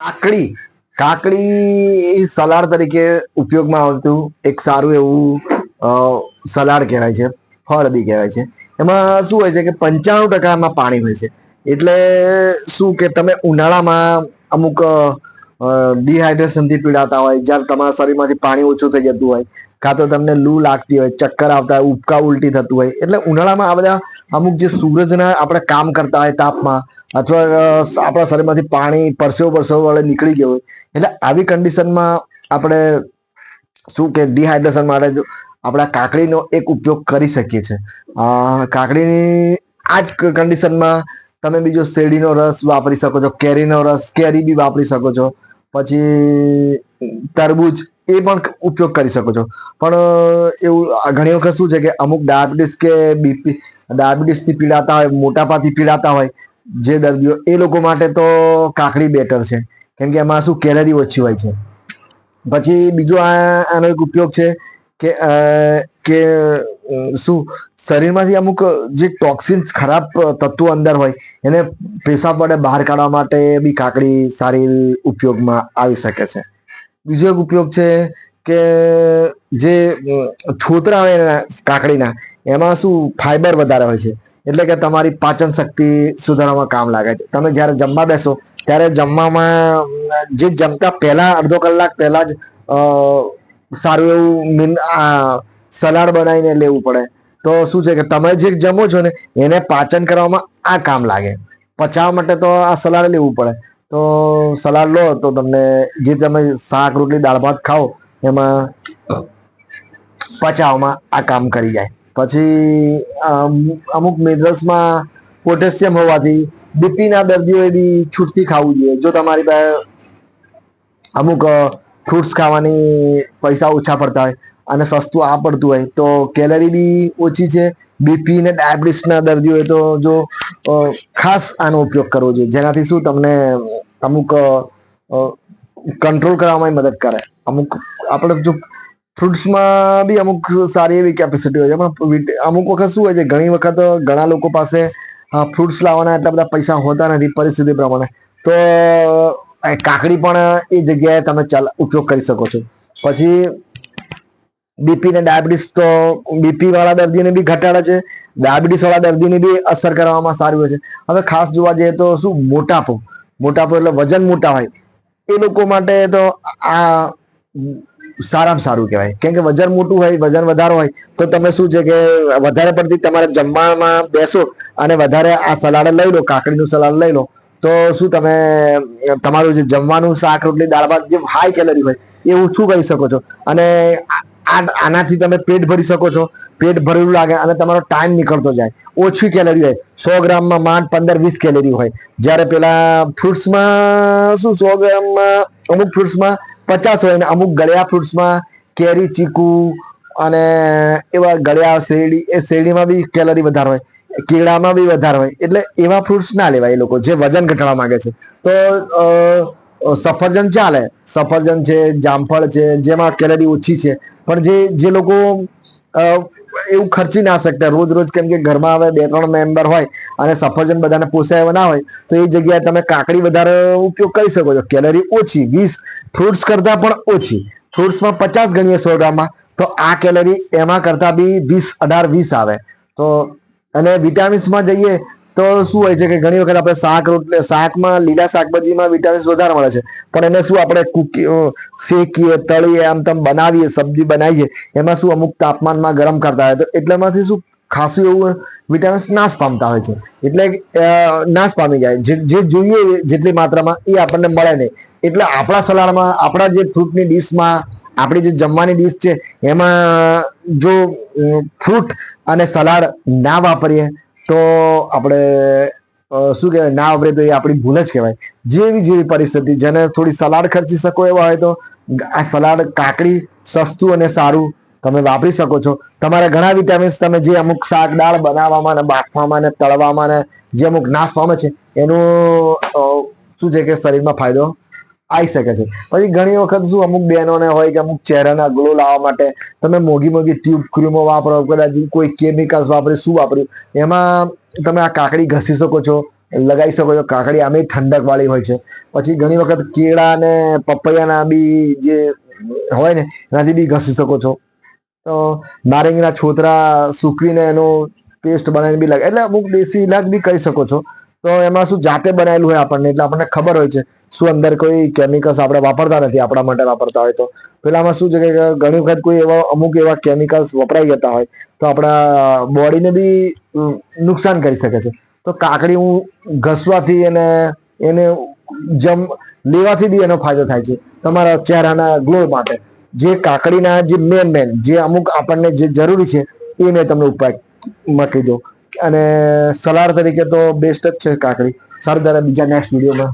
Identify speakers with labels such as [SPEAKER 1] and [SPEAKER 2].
[SPEAKER 1] કાકડી. કાકડી સલાડ તરીકે ઉપયોગમાં આવતું. એક સારું એવું સલાડ કહેવાય છે. ફળ બી કહેવાય છે. એમાં શું હોય છે કે પંચાણું ટકામાં પાણી હોય છે. એટલે શું કે તમે ઉનાળામાં અમુક ડિહાઇડ્રેશનથી પીડાતા હોય જ્યારે તમારા શરીરમાંથી પાણી ઓછું થઈ જતું હોય, કાં તો તમને લૂ લાગતી હોય, ચક્કર આવતા હોય, ઉબકા ઉલટી થતું હોય, એટલે ઉનાળામાં આ બધા અમુક જે સૂરજના આપણે કામ કરતા હોય તાપમાં, અથવા આપણા શરીરમાંથી પાણી પરસેવો પરસેવો વડે નીકળી ગયો હોય, એટલે આવી કન્ડિશનમાં આપણે શું કે ડિહાઇડ્રેશન માટે આપણા કાકડીનો એક ઉપયોગ કરી શકીએ છીએ. કાકડીની આ જ કન્ડિશનમાં તમે બીજો શેરડીનો રસ વાપરી શકો છો, કેરીનો રસ, કેરી બી વાપરી શકો છો, પછી તરબૂચ એ પણ ઉપયોગ કરી શકો છો. પણ એવું ઘણી વખત શું છે કે અમુક ડાયાબિટીસ કે બીપી ડાયાબિટીસથી પીડાતા હોય, મોટાપાથી પીડાતા હોય, જે દર્દીઓ, એ લોકો માટે તો કાકડી બેટર છે. કેમ કે એમાં શું કેલરી ઓછી હોય છે. પછી બીજો આનો એક ઉપયોગ છે કે કે શું, શરીરમાંથી અમુક જે ટોક્સિન્સ ખરાબ તત્વો અંદર હોય, એને પેશાબ વડે બહાર કાઢવા માટે બી કાકડી સારી ઉપયોગમાં આવી શકે છે. બીજો એક ઉપયોગ છે કે જે છોતરા હોય કાકડીના એમાં શું ફાઈબર વધારે હોય છે? એટલે કે તમારી પાચન શક્તિ સુધારવામાં કામ લાગે છે. તમે જ્યારે જમવા બેસો, ત્યારે જમવામાં જે જમતા પહેલા અડધો કલાક પહેલા જ સારું એવું મીન સલાડ બનાવીને લેવું પડે. તો શું છે કે તમે જે જમો છો ને, એને પાચન કરવામાં આ કામ લાગે. પચાવવા માટે તો આ સલાડ લેવું પડે. તો સલાડ લો, તો તમને જે તમે શાક, રોટલી, દાળ, ભાત ખાઓ, એમાં પચાવમાં આ કામ કરી જાય. પછી અમ, અમુક મિનરલ્સમાં પોટેશિયમ હોવાથી બીપીના દર્દીઓએ બી છૂટથી ખાવું જોઈએ. જો તમારી પાસે અમુક ફ્રૂટ્સ ખાવાની પૈસા ઓછા પડતા હોય અને સસ્તું આ પડતું હોય તો કેલરી બી ઓછી છે. બીપી ને ડાયાબિટીસના હોય તો જો ખાસ આનો ઉપયોગ કરવો જોઈએ. જેનાથી શું તમને અમુક કંટ્રોલ કરવામાં મદદ કરે. અમુક આપણે જો ફ્રૂટ્સમાં બી અમુક સારી એવી કેપેસિટી હોય છે. પણ અમુક વખત શું હોય છે, ઘણી વખત ઘણા લોકો પાસે ફ્રૂટ્સ લાવવાના એટલા બધા પૈસા હોતા નથી પરિસ્થિતિ પ્રમાણે. તો કાકડી પણ એ જગ્યાએ તમે ચાલ ઉપયોગ કરી શકો છો. પછી બીપી ને ડાયાબિટીસ તો બીપી વાળા દર્દીને બી ઘટાડે છે. ડાયાબિટીસ વાળા દર્દીને બી અસર કરવામાં સારું હોય છે. હવે ખાસ જોવા જઈએ તો શું, મોટાપો. મોટાપો એટલે વજન મોટા હોય. એ લોકો માટે તો આ સારામાં સારું કહેવાય. કેમ કે વજન મોટું હોય, વજન વધારે હોય, તો તમે શું છે કે વધારે પડતી તમારે જમવામાં બેસો અને વધારે આ સલાડ લઈ લો, કાકડીનું સલાડ લઈ લો, તો શું તમે, તમારું જે જમવાનું શાક, રોટલી, દાળ, ભાત જે હાઈ કેલરી હોય, એ ઓછું કરી શકો છો. અને આનાથી તમે પેટ ભરી શકો છો. પેટ ભરેલું લાગે અને તમારો ટાઈમ નીકળતો જાય. ઓછી કેલરી હોય, સો ગ્રામમાં માંડ પંદર, વીસ કેલરી હોય. જ્યારે પેલા ફ્રૂટ્સમાં શું, સો ગ્રામમાં અમુક ફ્રૂટ્સમાં પચાસ હોય ને અમુક ગળ્યા ફ્રૂટ્સમાં કેરી, ચીકુ અને એવા ગળ્યા શેરડી, એ શેરડીમાં બી કેલરી વધારે હોય. કેળામાં બી વધારે હોય. એટલે એવા ફ્રૂટ્સ ના લેવાય એ લોકો જે વજન ઘટાડવા માંગે છે. તો સફરજન ચાલે. સફરજન છે, જામફળ છે, જેમાં કેલરી ઓછી છે. પણ જે જે લોકો એવું ખર્ચી ના શકતા. રોજ રોજ કેમ કે ઘરમાં હવે બે ત્રણ મેમ્બર હોય અને સફરજન બધાને પોસાય એવા ના હોય, તો એ જગ્યાએ તમે કાકડી વધારે ઉપયોગ કરી શકો છો. કેલરી ઓછી, વીસ ફ્રૂટ્સ કરતાં પણ ઓછી. ફ્રૂટ્સમાં પચાસ ગણીએ સો ગ્રામમાં, તો આ કેલરી એમાં કરતાં બી વીસ, અઢાર, વીસ આવે. તો અને વિટામિન્સમાં જઈએ તો શું હોય છે કે ઘણી વખત આપણે શાક રોટલી શાકમાં લીલા શાકભાજીમાં વિટામિન્સ વધારે મળે છે. પણ એને શું આપણે કૂકી શેકીએ, તળીએ, આમ તેમ બનાવીએ, સબ્જી બનાવીએ, એમાં શું અમુક તાપમાનમાં ગરમ કરતા હોય. તો એટલામાંથી શું ખાસું એવું વિટામિન્સ નાશ પામતા હોય છે. એટલે નાશ પામી જાય. જે જોઈએ જેટલી માત્રામાં એ આપણને મળે નહીં. એટલે આપણા સલાડમાં, આપણા જે ફ્રૂટની ડીશમાં, આપણી જે જમવાની ડીશ છે, એમાં જો ફ્રૂટ અને સલાડ ના વાપરીએ તો આપણે શું કહેવાય? ના આવડે તો એ આપણી ભૂલ જ કહેવાય. જેવી જેવી પરિસ્થિતિ, જેને થોડી સલાડ ખર્ચી શકો એવા હોય તો, આ સલાડ કાકડી સસ્તું અને સારું તમે વાપરી શકો છો. તમારે ઘણા વિટામિન્સ તમે જે અમુક શાક દાળ બનાવવામાં ને બાફવામાં ને તળવામાં ને જે અમુક નાશ પામે છે, એનું શું છે કે શરીરમાં ફાયદો? આવી શકે છે. પછી ઘણી વખત શું અમુક બહેનોને હોય કે અમુક ચહેરાના ગ્લો લાવવા માટે તમે મોઘી મોઘી ટ્યુબ ક્રીમો વાપરો, કદાચ કોઈ કેમિકલ્સ વાપર્યું શું વાપર્યું? એમાં તમે આ કાકડી ઘસી શકો છો, લગાવી શકો છો. કાકડી આમે ઠંડક વાળી હોય છે. પછી ઘણી વખત કેળા અને પપૈયાના બી જે હોય ને, એનાથી બી ઘસી શકો છો. તો નારંગીના છોતરા સૂકવીને એનો પેસ્ટ બનાવીને બી લાગે એટલે અમુક દેશી ઇલાજ બી કરી શકો છો. તો એમાં શું જાતે બનાવેલું હોય આપણને, એટલે આપણને ખબર હોય છે. શું અંદર કોઈ કેમિકલ્સ આપણે વાપરતા નથી, આપણા માટે વાપરતા હોય તો. પેલામાં શું છે કે ઘણી વખત કોઈ એવા અમુક એવા કેમિકલ્સ વપરાઈ જતા હોય, તો આપણા બોડીને બી નુકસાન કરી શકે છે. તો કાકડી હું ઘસવાથી અને એને જમ, લેવાથી બી એનો ફાયદો થાય છે, તમારા ચહેરાના ગ્લો માટે. જે કાકડીના જે મેન મેન જે અમુક આપણને જે જરૂરી છે, એ મેં તમને ઉપાયમાં દો અને સલાડ તરીકે તો બેસ્ટ જ છે કાકડી. સારું ત્યારે બીજા નેક્સ્ટ વિડીયોમાં